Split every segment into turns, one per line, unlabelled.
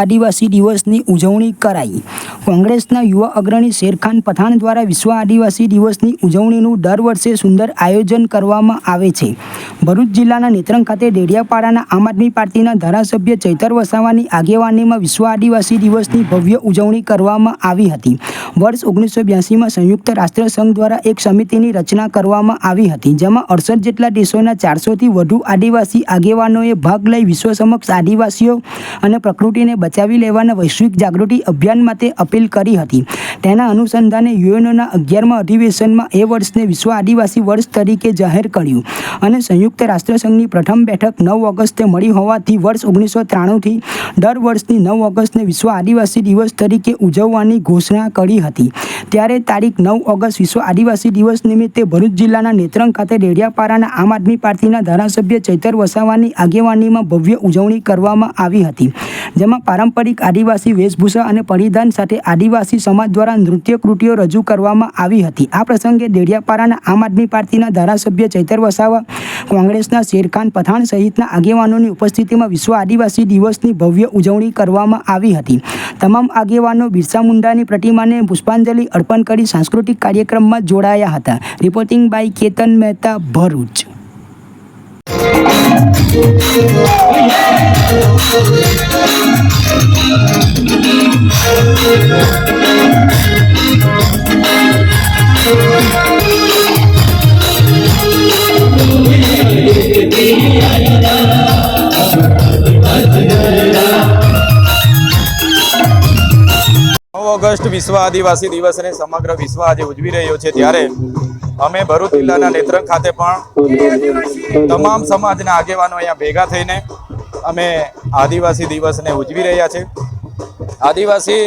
આદિવાસી દિવસની ઉજવણી કરાઈ. કોંગ્રેસના યુવા અગ્રણી શેરખાન પઠાણ દ્વારા વિશ્વ આદિવાસી દિવસની ઉજવણીનું દર વર્ષે સુંદર આયોજન કરવામાં આવે છે. ભરૂચ જિલ્લાના નેત્રંગ ખાતે ડેડિયાપાડાના આમ આદમી પાર્ટીના ધારાસભ્ય ચૈતર વસાવાની આગેવાનીમાં વિશ્વ આદિવાસી દિવસની ભવ્ય ઉજવણી કરવામાં આવી હતી. વર્ષ ઓગણીસો બ્યાસીમાં સંયુક્ત રાષ્ટ્ર સંઘ દ્વારા એક સમિતિની રચના કરવામાં આવી હતી, જેમાં અડસઠ જેટલા દેશોના ચારસોથી વધુ આદિવાસી આગેવાનોએ ભાગ લઈ વિશ્વ સમક્ષ આદિવાસીઓ અને પ્રકૃતિને બચાવી લેવાના વૈશ્વિક જાગૃતિ અભિયાન માટે અપીલ કરી હતી. તેના અનુસંધાને યુએનઓના અગિયારમાં અધિવેશનમાં એ વર્ષને વિશ્વ આદિવાસી વર્ષ તરીકે જાહેર કર્યું અને સંયુક્ત રાષ્ટ્રસંઘની પ્રથમ બેઠક નવ ઓગસ્ટે મળી હોવાથી વર્ષ ઓગણીસો ત્રાણુંથી દર વર્ષની નવ ઓગસ્ટને વિશ્વ આદિવાસી દિવસ તરીકે ઉજવવાની ઘોષણા કરી હતી. ત્યારે તારીખ નવ ઓગસ્ટ વિશ્વ આદિવાસી દિવસ નિમિત્તે ભરૂચ જિલ્લાના નેત્રંગ ખાતે ડેડિયાપાડાના આમ આદમી પાર્ટીના ધારાસભ્ય ચૈતર વસાવાની આગેવાનીમાં ભવ્ય ઉજવણી કરવામાં આવી હતી. જેમાં પારંપરિક આદિવાસી વેશભૂષા અને પરિધાન સાથે આદિવાસી સમાજ દ્વારા નૃત્ય કૃતિઓ રજૂ કરવામાં આવી હતી. આ પ્રસંગે ડેડિયાપાડાના આમ આદમી પાર્ટીના ધારાસભ્ય ચૈતર વસાવા, કોંગ્રેસના શેરખાન પઠાણ સહિતના આગેવાનોની ઉપસ્થિતિમાં વિશ્વ આદિવાસી દિવસની ભવ્ય ઉજવણી કરવામાં આવી હતી. તમામ આગેવાનો બિરસા મુંડાની પ્રતિમાને પુષ્પાંજલિ અર્પણ કરી સાંસ્કૃતિક કાર્યક્રમમાં જોડાયા હતા. Reporting by Ketan Mehta Bharuch.
August વિશ્વ આદિવાસી દિવસને સમગ્ર વિશ્વ આજે ઉજવી રહ્યો છે ત્યારે અમે ભરૂચ જિલ્લાના નેત્રંગ ખાતે પણ તમામ સમાજના આગેવાનો અહીંયા ભેગા થઈને અમે આદિવાસી દિવસને ઉજવી રહ્યા છે. આદિવાસી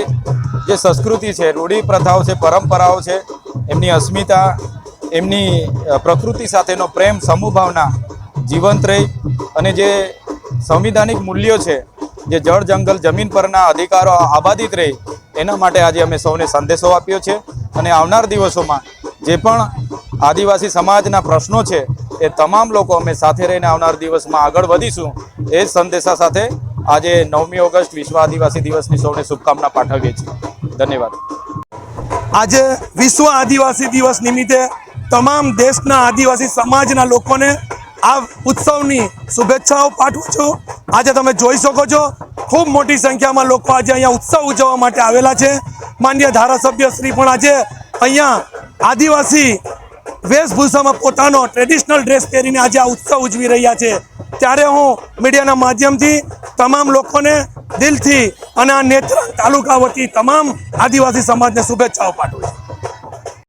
જે સંસ્કૃતિ છે રૂઢિ પ્રથાઓ છે, પરંપરાઓ છે એમની અસ્મિતા, એમની પ્રકૃતિ સાથેનો પ્રેમ સમૂહભાવના જીવંત રહી અને જે સંવિધાનિક મૂલ્યો છે, જે જળ, જંગલ, જમીન પરના અધિકારો આબાદિત રહે, એના માટે આજે અમે સૌને સંદેશો આપ્યો છે અને આવનાર દિવસોમાં જે પણ આદિવાસી સમાજના પ્રશ્નો છે, એ તમામ લોકો અમે સાથે રહીને આવનાર દિવસમાં આગળ વધીશું, એ સંદેશા સાથે આજે નવમી ઓગસ્ટ વિશ્વ આદિવાસી દિવસની સૌને શુભકામના પાઠવીએ છીએ. ધન્યવાદ.
આજે વિશ્વ આદિવાસી દિવસ નિમિત્તે તમામ દેશના આદિવાસી સમાજના લોકોને આ ઉત્સવની શુભેચ્છાઓ પાઠવું છું. આજે તમે જોઈ શકો છો, ખૂબ મોટી સંખ્યામાં લોકો આજે અહીંયા ઉત્સવ ઉજવવા માટે આવેલા છે. માન્ય ધારાસભ્ય શ્રી પણ આજે અહીંયા આદિવાસી વેશભૂષામાં પોતાનો ટ્રેડિશનલ ડ્રેસ પહેરીને આજે આ ઉત્સવ ઉજવી રહ્યા છે. ત્યારે હું મીડિયાના માધ્યમથી તમામ લોકોને દિલથી અને આ નેત્રંગ તાલુકા વતી તમામ આદિવાસી સમાજને શુભેચ્છાઓ પાઠવું છું.